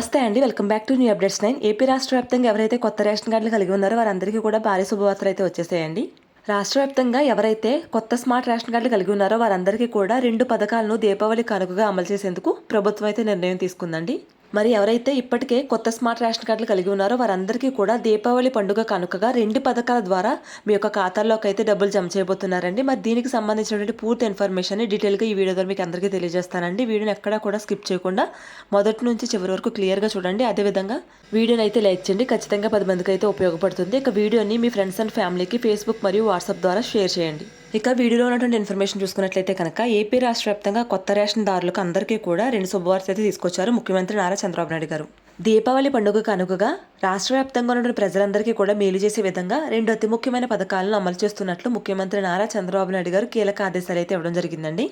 నమస్తే అండి. Welcome back to new updates nine. AP రాష్ట్ర వ్యాప్తంగా ఎవరైతే కొత్త రేషన్ కార్డులు కలిగి ఉన్నారో వారందరికీ కూడా భారీ శుభవార్తలు అయితే వచ్చేసాయండి. రాష్ట్ర వ్యాప్తంగా ఎవరైతే కొత్త స్మార్ట్ రేషన్ కార్డులు కలిగి ఉన్నారో వారందరికీ కూడా రెండు పథకాలను దీపావళి కానుకగా అమలు చేసేందుకు ప్రభుత్వం అయితే నిర్ణయం తీసుకుందండి. మరి ఎవరైతే ఇప్పటికే కొత్త స్మార్ట్ రేషన్ కార్డులు కలిగి ఉన్నారో వారందరికీ కూడా దీపావళి పండుగ కనుకగా రెండు పథకాల ద్వారా మీ యొక్క ఖాతాల్లోకి అయితే డబ్బులు జమ చేయబోతున్నారండి. మరి దీనికి సంబంధించినటువంటి పూర్తి ఇన్ఫర్మేషన్ డీటెయిల్గా ఈ వీడియో ద్వారా మీకు అందరికీ తెలియజేస్తానండి. వీడియోని ఎక్కడా కూడా స్కిప్ చేయకుండా మొదటి నుంచి చివరి వరకు క్లియర్గా చూడండి. అదేవిధంగా వీడియోని అయితే లైక్ చేయండి. ఖచ్చితంగా పది మందికి అయితే ఉపయోగపడుతుంది. ఇక వీడియోని మీ ఫ్రెండ్స్ అండ్ ఫ్యామిలీకి ఫేస్బుక్ మరియు వాట్సాప్ ద్వారా షేర్ చేయండి. ఇక వీడియోలో ఉన్నటువంటి ఇన్ఫర్మేషన్ చూసుకున్నట్లయితే కనుక ఏపీ రాష్ట్ర వ్యాప్తంగా కొత్త రేషన్ దారులకు అందరికీ కూడా రెండు శుభవార్త అయితే తీసుకొచ్చారు ముఖ్యమంత్రి నారా చంద్రబాబు నాయుడు గారు. దీపావళి పండుగకు అనుగుగా రాష్ట్ర వ్యాప్తంగా ఉన్న ప్రజలందరికీ కూడా మేలు చేసే విధంగా రెండు అతి ముఖ్యమైన పథకాలను అమలు చేస్తున్నట్లు ముఖ్యమంత్రి నారా చంద్రబాబు నాయుడు గారు కీలక ఆదేశాలు అయితే ఇవ్వడం జరిగిందండి.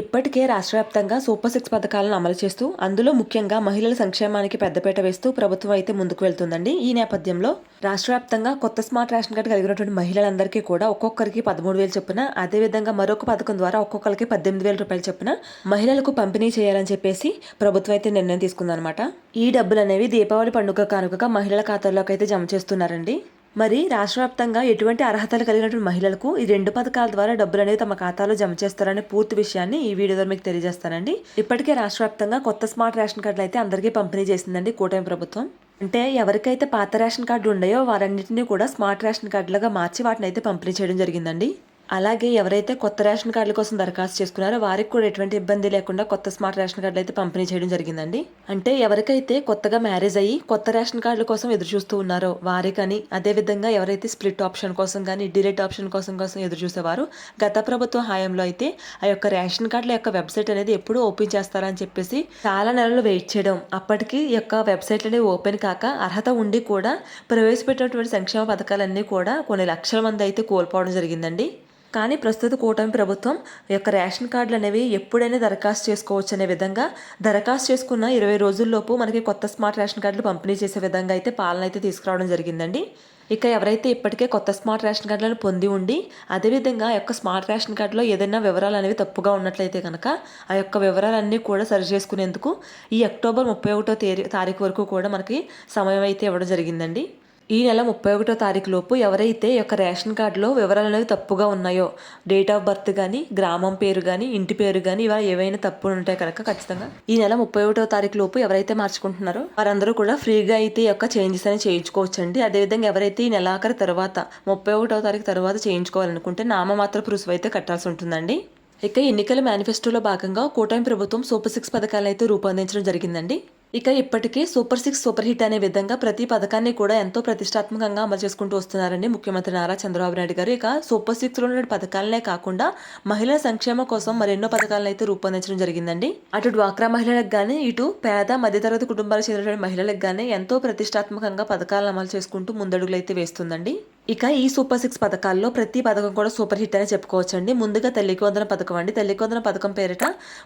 ఇప్పటికే రాష్ట్ర వ్యాప్తంగా సూపర్ సిక్స్ పథకాలను అమలు చేస్తూ అందులో ముఖ్యంగా మహిళల సంక్షేమానికి పెద్దపీట వేస్తూ ప్రభుత్వం అయితే ముందుకు వెళ్తుందండి. ఈ నేపథ్యంలో రాష్ట్ర వ్యాప్తంగా కొత్త స్మార్ట్ రేషన్ కార్డు కలిగినటువంటి మహిళలందరికీ కూడా ఒక్కొక్కరికి పదమూడు వేలు చొప్పున అదేవిధంగా మరొక పథకం ద్వారా ఒక్కొక్కరికి పద్దెనిమిది వేల రూపాయలు చొప్పున మహిళలకు పంపిణీ చేయాలని చెప్పేసి ప్రభుత్వం అయితే నిర్ణయం తీసుకుందనమాట ఈ డబ్బులు అనేవి దీపావళి పండుగ కానుకగా మహిళల ఖాతాల్లోకి అయితే జమ చేస్తున్నారండి. మరి రాష్ట్ర వ్యాప్తంగా ఎటువంటి అర్హతలు కలిగినటువంటి మహిళలకు ఈ రెండు పథకాల ద్వారా డబ్బులు అనేవి తమ ఖాతాలో జమ చేస్తారనే పూర్తి విషయాన్ని ఈ వీడియో ద్వారా మీకు తెలియజేస్తానండి. ఇప్పటికే రాష్ట్ర వ్యాప్తంగా కొత్త స్మార్ట్ రేషన్ కార్డులు అయితే అందరికీ పంపిణీ చేసిందండి కూటమి ప్రభుత్వం. అంటే ఎవరికైతే పాత రేషన్ కార్డు ఉన్నాయో వారన్నింటినీ కూడా స్మార్ట్ రేషన్ కార్డులుగా మార్చి వాటిని అయితే పంపిణీ చేయడం జరిగిందండి. అలాగే ఎవరైతే కొత్త రేషన్ కార్డుల కోసం దరఖాస్తు చేసుకున్నారో వారికి కూడా ఎటువంటి ఇబ్బంది లేకుండా కొత్త స్మార్ట్ రేషన్ కార్డులు అయితే పంపిణీ చేయడం జరిగిందండి. అంటే ఎవరికైతే కొత్తగా మ్యారేజ్ అయ్యి కొత్త రేషన్ కార్డుల కోసం ఎదురు చూస్తూ ఉన్నారో వారికని అదేవిధంగా ఎవరైతే స్ప్లిట్ ఆప్షన్ కోసం కానీ డిలీట్ ఆప్షన్ కోసం కోసం ఎదురు చూసేవారు గత ప్రభుత్వ హయాంలో అయితే ఆ యొక్క రేషన్ కార్డుల యొక్క వెబ్సైట్ అనేది ఎప్పుడు ఓపెన్ చేస్తారని చెప్పేసి చాలా నెలలు వెయిట్ చేయడం అప్పటికి యొక్క వెబ్సైట్ అనేది ఓపెన్ కాక అర్హత ఉండి కూడా ప్రవేశపెట్టినటువంటి సంక్షేమ పథకాలన్నీ కూడా కొన్ని లక్షల మంది అయితే కోల్పోవడం జరిగిందండి. కానీ ప్రస్తుత కూటమి ప్రభుత్వం యొక్క రేషన్ కార్డులు అనేవి ఎప్పుడైనా దరఖాస్తు చేసుకోవచ్చు అనే విధంగా దరఖాస్తు చేసుకున్న ఇరవై రోజుల్లోపు మనకి కొత్త స్మార్ట్ రేషన్ కార్డులు పంపిణీ చేసే విధంగా అయితే పాలన అయితే తీసుకురావడం జరిగిందండి. ఇక ఎవరైతే ఇప్పటికే కొత్త స్మార్ట్ రేషన్ కార్డులను పొంది ఉండి అదేవిధంగా ఆ యొక్క స్మార్ట్ రేషన్ కార్డులో ఏదైనా వివరాలు అనేవి తప్పుగా ఉన్నట్లయితే కనుక ఆ యొక్క వివరాలన్నీ కూడా సరి చేసుకునేందుకు ఈ అక్టోబర్ ముప్పై ఒకటో తారీఖు వరకు కూడా మనకి సమయం అయితే ఇవ్వడం జరిగిందండి. ఈ నెల ముప్పై ఒకటో తారీఖు లోపు ఎవరైతే యొక్క రేషన్ కార్డులో వివరాలు అనేవి తప్పుగా ఉన్నాయో డేట్ ఆఫ్ బర్త్ కానీ గ్రామం పేరు కానీ ఇంటి పేరు కానీ ఇవాళ ఏవైనా తప్పులు ఉంటాయి కనుక ఖచ్చితంగా ఈ నెల ముప్పై ఒకటో తారీఖు లోపు ఎవరైతే మార్చుకుంటున్నారో వారందరూ కూడా ఫ్రీగా అయితే ఈ యొక్క చేంజెస్ అని చేయించుకోవచ్చండి. అదేవిధంగా ఎవరైతే ఈ నెలాఖరి తర్వాత ముప్పై ఒకటో తారీఖు తర్వాత చేయించుకోవాలనుకుంటే నామమాత్ర రుసువు అయితే కట్టాల్సి ఉంటుందండి. ఇక ఎన్నికల మేనిఫెస్టోలో భాగంగా కూటమి ప్రభుత్వం సూపర్ సిక్స్ పథకాలను అయితే రూపొందించడం జరిగిందండి. ఇక ఇప్పటికే సూపర్ సిక్స్ సూపర్ హిట్ అనే విధంగా ప్రతి పథకాన్ని కూడా ఎంతో ప్రతిష్టాత్మకంగా అమలు చేసుకుంటూ వస్తున్నారండి ముఖ్యమంత్రి నారా చంద్రబాబు నాయుడు గారు. ఇక సూపర్ సిక్స్లో ఉన్న పథకాలనే కాకుండా మహిళల సంక్షేమ కోసం మరెన్నో పథకాలను అయితే రూపొందించడం జరిగిందండి. అటు డ్వాక్రా మహిళలకు కానీ ఇటు పేద మధ్యతరగతి కుటుంబాలకు చెందినటువంటి మహిళలకు కానీ ఎంతో ప్రతిష్టాత్మకంగా పథకాలను అమలు చేసుకుంటూ ముందడుగులు అయితే వేస్తుందండి. ఇక ఈ సూపర్ సిక్స్ పథకాల్లో ప్రతి పథకం కూడా సూపర్ హిట్ అని చెప్పుకోవచ్చండి. ముందుగా తల్లికి వందన పథకం అండి. తల్లికి వందన పథకం పేరిట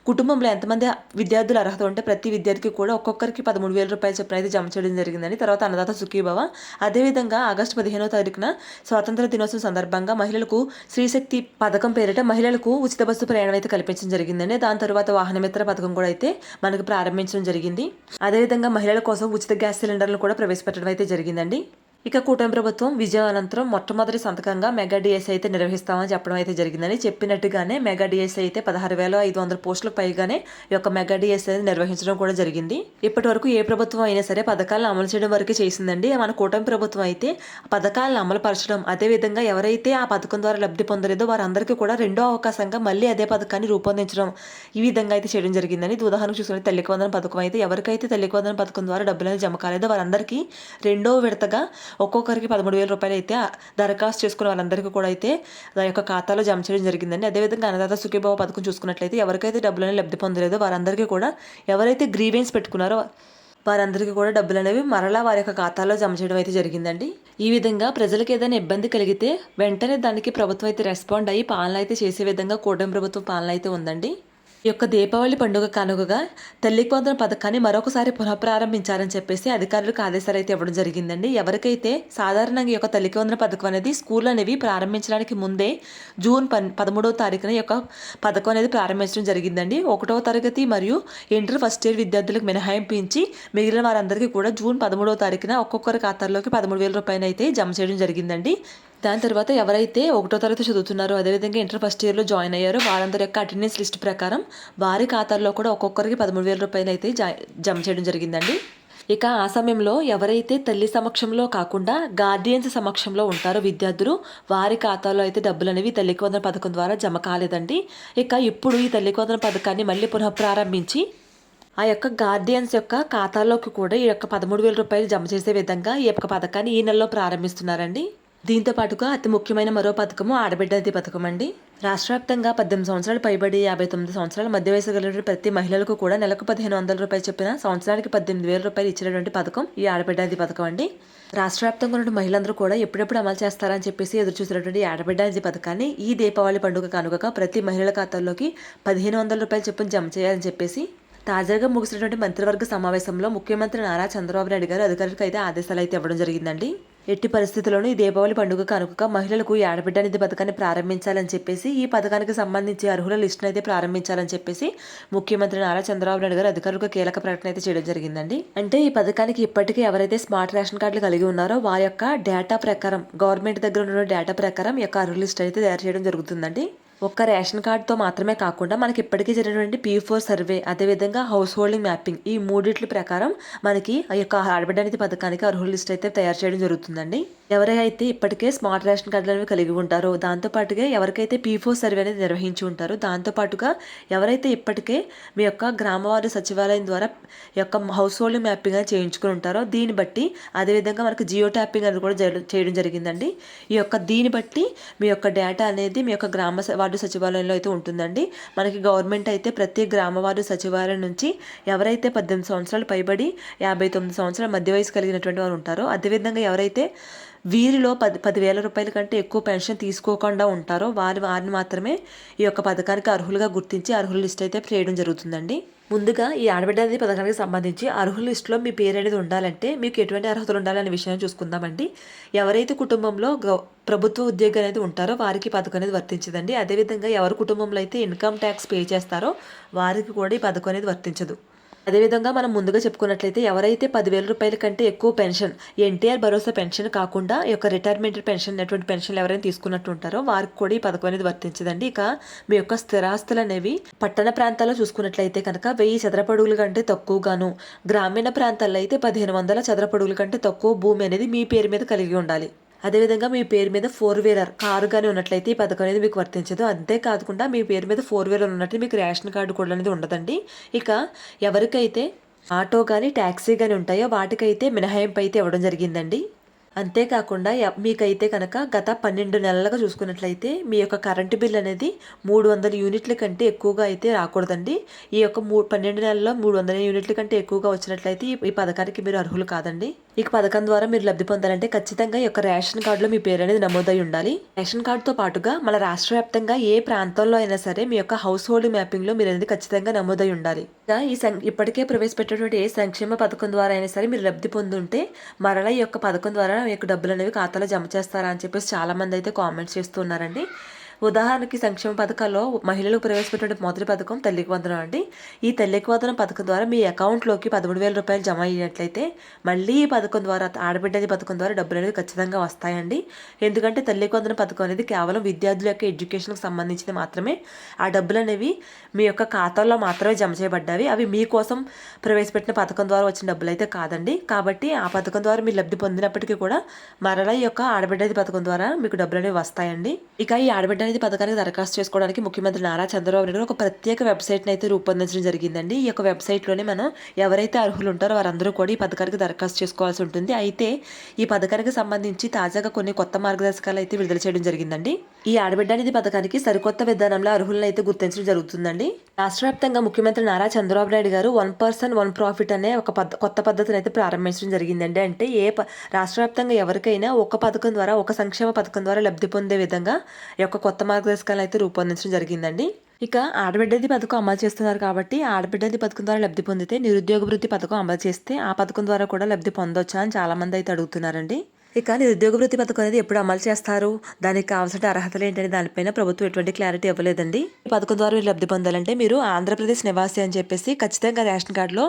కుటుంబంలో ఎంతమంది విద్యార్థులు అర్హత ఉంటే ప్రతి విద్యార్థికి కూడా ఒక్కొక్కరికి పదమూడు వేల రూపాయలు చెప్పిన అయితే జమ చేయడం జరిగిందండి. తర్వాత అన్నదాత సుఖీభవ. అదేవిధంగా ఆగస్టు పదిహేనో తారీఖున స్వాతంత్ర దినోత్సవం సందర్భంగా మహిళలకు శ్రీశక్తి పథకం పేరిట మహిళలకు ఉచిత బస్సు ప్రయాణం అయితే కల్పించడం జరిగిందండి. దాని తర్వాత వాహనమిత్ర పథకం కూడా అయితే మనకు ప్రారంభించడం జరిగింది. అదేవిధంగా మహిళల కోసం ఉచిత గ్యాస్ సిలిండర్లు కూడా ప్రవేశపెట్టడం అయితే జరిగిందండి. ఇక కూటమి ప్రభుత్వం విజయం అనంతరం మొట్టమొదటి సంతకంగా మెగా డిఎస్ఐ అయితే నిర్వహిస్తామని చెప్పడం అయితే జరిగిందని చెప్పినట్టుగానే మెగా డిఎస్ఐ అయితే పదహారు వేల ఐదు వందల పోస్టులకు పైగానే ఈ యొక్క మెగా డిఎస్ఐ నిర్వహించడం కూడా జరిగింది. ఇప్పటి వరకు ఏ ప్రభుత్వం అయినా సరే పథకాలను అమలు చేయడం వరకే చేసిందండి. మన కూటమి ప్రభుత్వం అయితే పథకాలను అమలు పరచడం అదేవిధంగా ఎవరైతే ఆ పథకం ద్వారా లబ్ధి పొందలేదో వారందరికీ కూడా రెండో అవకాశంగా మళ్ళీ అదే పథకాన్ని రూపొందించడం ఈ విధంగా అయితే చేయడం జరిగిందని ఉదాహరణకు చూసుకుని తల్లికి వందన పథకం అయితే ఎవరికైతే తల్లికి వందన పథకం ద్వారా డబ్బులు అనేది జమ కాలేదో వారందరికీ రెండో విడతగా ఒక్కొక్కరికి పదమూడు వేల రూపాయలు అయితే దరఖాస్తు చేసుకున్న వాళ్ళందరికీ కూడా అయితే దాని యొక్క ఖాతాలో జమ చేయడం జరిగిందండి. అదేవిధంగా అన్నదాత సుఖీభావ పథకం చూసుకున్నట్లయితే ఎవరికైతే డబ్బులని లబ్ధి పొందలేదో వారందరికీ కూడా ఎవరైతే గ్రీవెన్స్ పెట్టుకున్నారో వారందరికీ కూడా డబ్బులు అనేవి మరలా వారి యొక్క ఖాతాలో జమ చేయడం అయితే జరిగిందండి. ఈ విధంగా ప్రజలకు ఏదైనా ఇబ్బంది కలిగితే వెంటనే దానికి ప్రభుత్వం అయితే రెస్పాండ్ అయ్యి పాలన అయితే చేసే విధంగా కూటమి ప్రభుత్వం పాలన అయితే ఉందండి. ఈ యొక్క దీపావళి పండుగ కానుకగా తల్లికి వందన పథకాన్ని మరొకసారి పునఃప్రారంభించారని చెప్పేసి అధికారులకు ఆదేశాలు అయితే ఇవ్వడం జరిగిందండి. ఎవరికైతే సాధారణంగా ఈ యొక్క తల్లికి వందన పథకం అనేది స్కూల్ అనేవి ప్రారంభించడానికి ముందే జూన్ పన్ పదమూడవ తారీఖున ఈ యొక్క పథకం అనేది ప్రారంభించడం జరిగిందండి. ఒకటవ తరగతి మరియు ఇంటర్ ఫస్ట్ ఇయర్ విద్యార్థులకు మినహాయింపించి మిగిలిన వారందరికీ కూడా జూన్ పదమూడవ తారీఖున ఒక్కొక్కరి ఖాతాల్లోకి పదమూడు వేల రూపాయలు అయితే జమ చేయడం జరిగిందండి. దాని తర్వాత ఎవరైతే ఒకటో తరగతి చదువుతున్నారో అదేవిధంగా ఇంటర్ ఫస్ట్ ఇయర్లో జాయిన్ అయ్యారో వారందరి యొక్క అటెండెన్స్ లిస్ట్ ప్రకారం వారి ఖాతాల్లో కూడా ఒక్కొక్కరికి పదమూడు వేల రూపాయలు అయితే జమ చేయడం జరిగిందండి. ఇక ఆ సమయంలో ఎవరైతే తల్లి సమక్షంలో కాకుండా గార్డియన్స్ సమక్షంలో ఉంటారో విద్యార్థులు వారి ఖాతాలో అయితే డబ్బులు అనేవి తల్లికి వందన పథకం ద్వారా జమ కాలేదండి. ఇక ఇప్పుడు ఈ తల్లికి వందన పథకాన్ని మళ్ళీ పునఃప్రారంభించి ఆ యొక్క గార్డియన్స్ యొక్క ఖాతాలోకి కూడా ఈ యొక్క పదమూడు వేల రూపాయలు జమ చేసే విధంగా ఈ యొక్క పథకాన్ని ఈ నెలలో ప్రారంభిస్తున్నారండి. దీంతో పాటుగా అతి ముఖ్యమైన మరో పథకము ఆడబిడ్డ పథకం అండి. రాష్ట్ర వ్యాప్తంగా పద్దెనిమిది సంవత్సరాలు పైబడి యాభై తొమ్మిది సంవత్సరాల మధ్య వయసు కలిగిన ప్రతి మహిళలకు కూడా నెలకు పదిహేను వందల రూపాయలు చెప్పిన సంవత్సరానికి పద్దెనిమిది వేల రూపాయలు ఇచ్చినటువంటి పథకం ఈ ఆడబిడ్డది పథకం అండి. రాష్ట్ర వ్యాప్తంగా ఉన్న మహిళలందరూ కూడా ఎప్పుడెప్పుడు అమలు చేస్తారని చెప్పేసి ఎదురు చూసినటువంటి ఆడబిడ్డది పథకాన్ని ఈ దీపావళి పండుగ కానుకగా ప్రతి మహిళల ఖాతాల్లోకి పదిహేను వందల రూపాయలు చెప్పిన జమ చేయాలని చెప్పేసి తాజాగా ముగిసినటువంటి మంత్రివర్గ సమావేశంలో ముఖ్యమంత్రి నారా చంద్రబాబు నాయుడు గారు అధికారులకు అయితే ఆదేశాలు అయితే ఇవ్వడం జరిగిందండి. ఎట్టి పరిస్థితుల్లోనూ ఈ దీపావళి పండుగ కనుక మహిళలకు ఏడబిడ్డ నిధి పథకాన్ని ప్రారంభించాలని చెప్పేసి ఈ పథకానికి సంబంధించి అర్హుల లిస్టును అయితే ప్రారంభించాలని చెప్పేసి ముఖ్యమంత్రి నారా చంద్రబాబు నాయుడు గారు అధికారులకు కీలక ప్రకటన అయితే చేయడం జరిగిందండి. అంటే ఈ పథకానికి ఇప్పటికీ ఎవరైతే స్మార్ట్ రేషన్ కార్డులు కలిగి ఉన్నారో వారి యొక్క డేటా ప్రకారం గవర్నమెంట్ దగ్గర ఉన్న డేటా ప్రకారం ఈ యొక్క అర్హుల లిస్ట్ అయితే తయారు చేయడం జరుగుతుందండి. ఒక్క రేషన్ కార్డుతో మాత్రమే కాకుండా మనకి ఇప్పటికీ జరిగినటువంటి పీ ఫోర్ సర్వే అదేవిధంగా హౌస్ హోల్డింగ్ మ్యాపింగ్ ఈ మూడిట్ల ప్రకారం మనకి ఆ యొక్క ఆడబిడ్డ పథకానికి అర్హుల లిస్ట్ అయితే తయారు చేయడం జరుగుతుందండి. ఎవరైతే ఇప్పటికే స్మార్ట్ రేషన్ కార్డులు అనేవి కలిగి ఉంటారో దాంతోపాటుగా ఎవరికైతే పీ ఫోర్ సర్వే అనేది నిర్వహించి ఉంటారో దాంతోపాటుగా ఎవరైతే ఇప్పటికే మీ యొక్క గ్రామవారి సచివాలయం ద్వారా యొక్క హౌస్ హోల్డింగ్ మ్యాపింగ్ అనేది చేయించుకుని ఉంటారో దీన్ని బట్టి అదేవిధంగా మనకు జియో ట్యాపింగ్ అనేది కూడా చేయడం జరిగిందండి. ఈ యొక్క దీన్ని బట్టి మీ యొక్క డేటా అనేది మీ యొక్క గ్రామ వార్డు సచివాలయంలో అయితే ఉంటుందండి. మనకి గవర్నమెంట్ అయితే ప్రతి గ్రామ వార్డు సచివాలయం నుంచి ఎవరైతే పద్దెనిమిది సంవత్సరాలు పైబడి యాభై తొమ్మిది సంవత్సరాల మధ్య వయసు కలిగినటువంటి వారు ఉంటారో అదేవిధంగా ఎవరైతే వీరిలో పది పదివేల రూపాయల కంటే ఎక్కువ పెన్షన్ తీసుకోకుండా ఉంటారో వారి వారిని మాత్రమే ఈ యొక్క పథకానికి అర్హులుగా గుర్తించి అర్హుల లిస్ట్ అయితే చేయడం జరుగుతుందండి. ముందుగా ఈ ఆడబిడ్డది అనేది పథకానికి సంబంధించి అర్హుల లిస్టులో మీ పేరు అనేది ఉండాలంటే మీకు ఎటువంటి అర్హతలు ఉండాలనే విషయాన్ని చూసుకుందామండి. ఎవరైతే కుటుంబంలో ప్రభుత్వ ఉద్యోగి అనేది ఉంటారో వారికి పథకం అనేది వర్తించదండి. అదేవిధంగా ఎవరి కుటుంబంలో అయితే ఇన్కమ్ ట్యాక్స్ పే చేస్తారో వారికి కూడా ఈ పథకం అనేది వర్తించదు. అదేవిధంగా మనం ముందుగా చెప్పుకున్నట్లయితే ఎవరైతే పదివేల రూపాయల కంటే ఎక్కువ పెన్షన్ ఎన్టీఆర్ భరోసా పెన్షన్ కాకుండా ఈ యొక్క రిటైర్మెంట్ పెన్షన్ అనేటువంటి పెన్షన్లు ఎవరైనా తీసుకున్నట్టు ఉంటారో వారికి కూడా ఈ పథకం అనేది వర్తించదండి. ఇక మీ యొక్క స్థిరాస్తులు అనేవి పట్టణ ప్రాంతాల్లో చూసుకున్నట్లయితే కనుక వెయ్యి చదరపడుగుల కంటే తక్కువగాను గ్రామీణ ప్రాంతాల్లో అయితే పదిహేను వందల చదరపడుగుల కంటే తక్కువ భూమి అనేది మీ పేరు మీద కలిగి ఉండాలి. అదేవిధంగా మీ పేరు మీద ఫోర్ వీలర్ కారు కానీ ఉన్నట్లయితే ఈ పథకం అనేది మీకు వర్తించదు. అంతేకాకుండా మీ పేరు మీద ఫోర్ వీలర్ ఉన్నట్టు మీకు రేషన్ కార్డు కూడా అనేది ఉండదండి. ఇక ఎవరికైతే ఆటో కానీ ట్యాక్సీ కానీ ఉంటాయో వాటికైతే మినహాయింపు అయితే ఇవ్వడం జరిగిందండి. అంతేకాకుండా మీకైతే కనుక గత పన్నెండు నెలలుగా చూసుకున్నట్లయితే మీ యొక్క కరెంటు బిల్ అనేది మూడు వందల యూనిట్ల కంటే ఎక్కువగా అయితే రాకూడదండి. ఈ యొక్క మూ పన్నెండు నెలల్లో మూడు వందల యూనిట్ల కంటే ఎక్కువగా వచ్చినట్లయితే ఈ పథకానికి మీరు అర్హులు కాదండి. ఈ పథకం ద్వారా మీరు లబ్ధి పొందాలంటే ఖచ్చితంగా ఈ యొక్క రేషన్ కార్డులో మీ పేరు అనేది నమోదై ఉండాలి. రేషన్ కార్డుతో పాటుగా మన రాష్ట్ర వ్యాప్తంగా ఏ ప్రాంతంలో అయినా సరే మీ యొక్క హౌస్ హోల్డ్ మ్యాపింగ్లో మీరు అనేది ఖచ్చితంగా నమోదై ఉండాలి. ఈ ఇప్పటికే ప్రవేశపెట్టినటువంటి ఏ సంక్షేమ పథకం ద్వారా అయినా సరే మీరు లబ్ధి పొందుంటే మరలా ఈ యొక్క పథకం ద్వారా మీకు డబ్బులు అనేవి ఖాతాలో జమ చేస్తారా అని చెప్పేసి చాలామంది అయితే కామెంట్స్ చేస్తున్నారండి ఉదాహరణకి సంక్షేమ పథకాల్లో మహిళలకు ప్రవేశపెట్టిన మొదటి పథకం తల్లికి వందనం అండి. ఈ తల్లికి వందనం పథకం ద్వారా మీ అకౌంట్లోకి పదమూడు వేల రూపాయలు జమ అయినట్లయితే మళ్ళీ ఈ పథకం ద్వారా ఆడబిడ్డది పథకం ద్వారా డబ్బులు అనేది ఖచ్చితంగా వస్తాయండి. ఎందుకంటే తల్లికి వందనం పథకం అనేది కేవలం విద్యార్థుల యొక్క ఎడ్యుకేషన్కి సంబంధించింది మాత్రమే. ఆ డబ్బులు అనేవి మీ యొక్క ఖాతాల్లో మాత్రమే జమ చేయబడ్డావి అవి మీకోసం ప్రవేశపెట్టిన పథకం ద్వారా వచ్చిన డబ్బులు అయితే కాదండి. కాబట్టి ఆ పథకం ద్వారా మీరు లబ్ధి పొందినప్పటికీ కూడా మరలా ఈ యొక్క ఆడబిడ్డది పథకం ద్వారా మీకు డబ్బులు అనేవి వస్తాయండి. ఇక ఈ ఆడబిడ్డ అనేది పథకానికి దరఖాస్తు చేసుకోవడానికి ముఖ్యమంత్రి నారా చంద్రబాబు నాయుడు ఒక ప్రత్యేక వెబ్సైట్ని అయితే రూపొందించడం జరిగిందండి. ఈ యొక్క వెబ్సైట్లోనే మనం ఎవరైతే అర్హులు ఉంటారో వారందరూ కూడా ఈ పథకానికి దరఖాస్తు చేసుకోవాల్సి ఉంటుంది. అయితే ఈ పథకానికి సంబంధించి తాజాగా కొన్ని కొత్త మార్గదర్శకాలు అయితే విడుదల చేయడం జరిగిందండి. ఈ ఆడబిడ్డ అనేది పథకానికి సరికొత్త విధానంలో అర్హులను అయితే గుర్తించడం జరుగుతుందండి. రాష్ట్ర వ్యాప్తంగా ముఖ్యమంత్రి నారా చంద్రబాబు నాయుడు గారు వన్ పర్సన్ వన్ ప్రాఫిట్ అనే ఒక కొత్త పద్ధతిని అయితే ప్రారంభించడం జరిగిందండి. అంటే ఏ రాష్ట్ర వ్యాప్తంగా ఎవరికైనా ఒక పథకం ద్వారా ఒక సంక్షేమ పథకం ద్వారా లబ్ధి పొందే విధంగా ఈ యొక్క కొత్త కొత్త మార్గదర్శకాలు అయితే రూపొందించడం జరిగిందండి. ఇక ఆడబిడ్డది పథకం అమలు చేస్తున్నారు కాబట్టి ఆడబిడ్డది పథకం ద్వారా లబ్ధి పొందితే నిరుద్యోగ వృత్తి పథకం అమలు చేస్తే ఆ పథకం ద్వారా కూడా లబ్ధి పొందొచ్చా అని చాలామంది అయితే అడుగుతున్నారండి. ఇక నిరుద్యోగ వృత్తి పథకం అనేది ఎప్పుడు అమలు చేస్తారు? దానికి కావాల్సిన అర్హతలు ఏంటనే దానిపైన ప్రభుత్వం ఎటువంటి క్లారిటీ ఇవ్వలేదండి. ఈ పథకం ద్వారా మీరు లబ్ధి పొందాలంటే మీరు ఆంధ్రప్రదేశ్ నివాసి అని చెప్పేసి ఖచ్చితంగా రేషన్ కార్డులో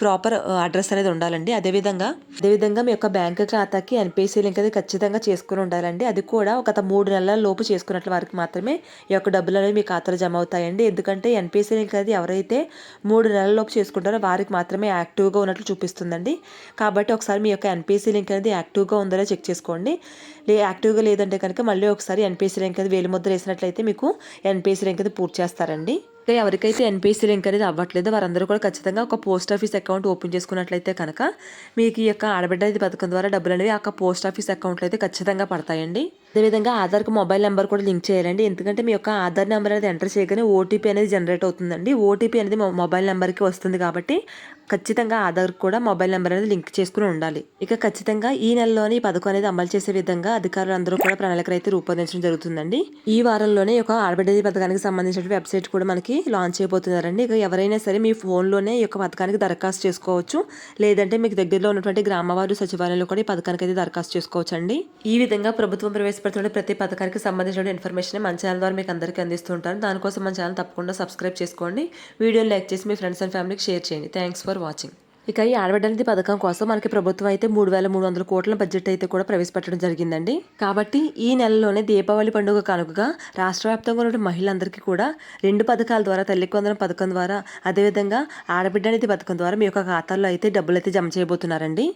ప్రాపర్ అడ్రస్ అనేది ఉండాలండి. అదేవిధంగా అదేవిధంగా మీ యొక్క బ్యాంక్ ఖాతాకి ఎన్పిసి లింక్ అనేది ఖచ్చితంగా చేసుకుని ఉండాలండి. అది కూడా ఒక మూడు నెలల లోపు చేసుకున్నట్లు వారికి మాత్రమే ఈ యొక్క డబ్బులు అనేవి మీ ఖాతాలో జమ అవుతాయండి. ఎందుకంటే ఎన్పిసి లింక్ అనేది ఎవరైతే మూడు నెలల లోపు చేసుకుంటారో వారికి మాత్రమే యాక్టివ్గా ఉన్నట్లు చూపిస్తుందండి. కాబట్టి ఒకసారి మీ యొక్క ఎన్పిసి లింక్ అనేది యాక్టివ్గా ఉందో చెక్ చేసుకోండి. లే యాక్టివ్గా లేదంటే కనుక మళ్ళీ ఒకసారి ఎన్పిసి ర్యాంక్ అది వేలు ముద్ర వేసినట్లయితే మీకు ఎన్పిసి ర్యాంక్ అది పూర్తి చేస్తారండి. ఇంకా ఎవరికైతే ఎన్పిసి లింక్ అనేది అవ్వట్లేదు వారందరూ కూడా ఖచ్చితంగా ఒక పోస్ట్ ఆఫీస్ అకౌంట్ ఓపెన్ చేసుకున్నట్లయితే కనుక మీకు ఈ యొక్క ఆడబిడ్డ పథకం ద్వారా డబ్బులు అనేవి ఆ పోస్ట్ ఆఫీస్ అకౌంట్లో అయితే ఖచ్చితంగా పడతాయండి. అదేవిధంగా ఆధార్కి మొబైల్ నెంబర్ కూడా లింక్ చేయాలండి. ఎందుకంటే మీ యొక్క ఆధార్ నెంబర్ అనేది ఎంటర్ చేయగానే ఓటీపీ అనేది జనరేట్ అవుతుందండి. ఓటీపీ అనేది మొబైల్ నెంబర్కి వస్తుంది కాబట్టి ఖచ్చితంగా ఆధార్ కూడా మొబైల్ నెంబర్ అనేది లింక్ చేసుకుని ఉండాలి. ఇక ఖచ్చితంగా ఈ నెలలోనే ఈ పథకం అనేది అమలు చేసే విధంగా అధికారులు అందరూ కూడా ప్రణాళికలు అయితే రూపొందించడం జరుగుతుందండి. ఈ వారంలోనే ఒక ఆడబిడ్డ పథకానికి సంబంధించిన వెబ్సైట్ కూడా మనకి లాంచ్ అయిపోతున్నారండి ఇక ఎవరైనా సరే మీ ఫోన్లోనే ఈ యొక్క పథకానికి దరఖాస్తు చేసుకోవచ్చు. లేదంటే మీకు దగ్గరలో ఉన్నటువంటి గ్రామవారు సచివాలయంలో కూడా ఈ పథకానికి అయితే దరఖాస్తు చేసుకోవచ్చు అండి ఈ విధంగా ప్రభుత్వం ప్రవేశపెడుతున్న ప్రతి పథకానికి సంబంధించిన ఇన్ఫర్మేషన్ మన ఛానల్ ద్వారా మీకు అందరికీ అందిస్తుంటాను. దానికోసం మన ఛానల్ తప్పకుండా సబ్స్క్రైబ్ చేసుకోండి. వీడియోని లైక్ చేసి మీ ఫ్రెండ్స్ అండ్ ఫ్యామిలీకి షేర్ చేయండి. థ్యాంక్స్ ఫర్ వాచింగ్ ఇక ఈ ఆడబిడ్డనిధి పథకం కోసం మనకి ప్రభుత్వం అయితే మూడు వేల మూడు వందల కోట్ల బడ్జెట్ అయితే కూడా ప్రవేశపెట్టడం జరిగిందండి. కాబట్టి ఈ నెలలోనే దీపావళి పండుగ కానుకగా రాష్ట్ర వ్యాప్తంగా ఉన్న మహిళలందరికీ కూడా రెండు పథకాల ద్వారా తల్లికి వందనం పథకం ద్వారా అదేవిధంగా ఆడబిడ్డనిధి పథకం ద్వారా మీ యొక్క ఖాతాల్లో అయితే డబ్బులు అయితే జమ చేయబోతున్నారండి.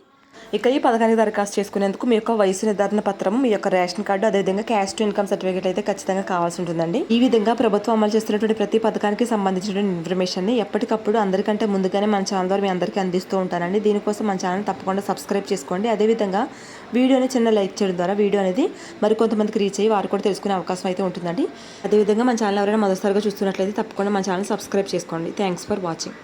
ఇక ఈ పథకానికి దరఖాస్తు చేసుకునేందుకు మీ యొక్క వయసు నిర్ధారణ పత్రం మీ యొక్క రేషన్ కార్డు అదేవిధంగా క్యాష్ టు ఇన్కమ్ సర్టిఫికేట్ అయితే ఖచ్చితంగా కావాల్సి ఉంటుందండి. ఈ విధంగా ప్రభుత్వం అమలు చేస్తున్నటువంటి ప్రతి పథకానికి సంబంధించిన ఇన్ఫర్మేషన్ని ఎప్పటికప్పుడు అందరికంటే ముందుగానే మన ఛానల్ ద్వారా మీ అందరికీ అందిస్తూ ఉంటానండి. దీనికోసం మన ఛానల్ తప్పకుండా సబ్స్క్రైబ్ చేసుకోండి. అదేవిధంగా వీడియోని చిన్న లైక్ చేయడం ద్వారా వీడియో అనేది మరికొంతమందికి రీచ్ అయ్యి వారు కూడా తెలుసుకునే అవకాశం అయితే ఉంటుందండి. అదేవిధంగా మన ఛానల్ ఎవరైనా మొదటిసారిగా చూస్తున్నట్లయితే తప్పకుండా మన ఛానల్ సబ్స్క్రైబ్ చేసుకోండి. Thanks for watching.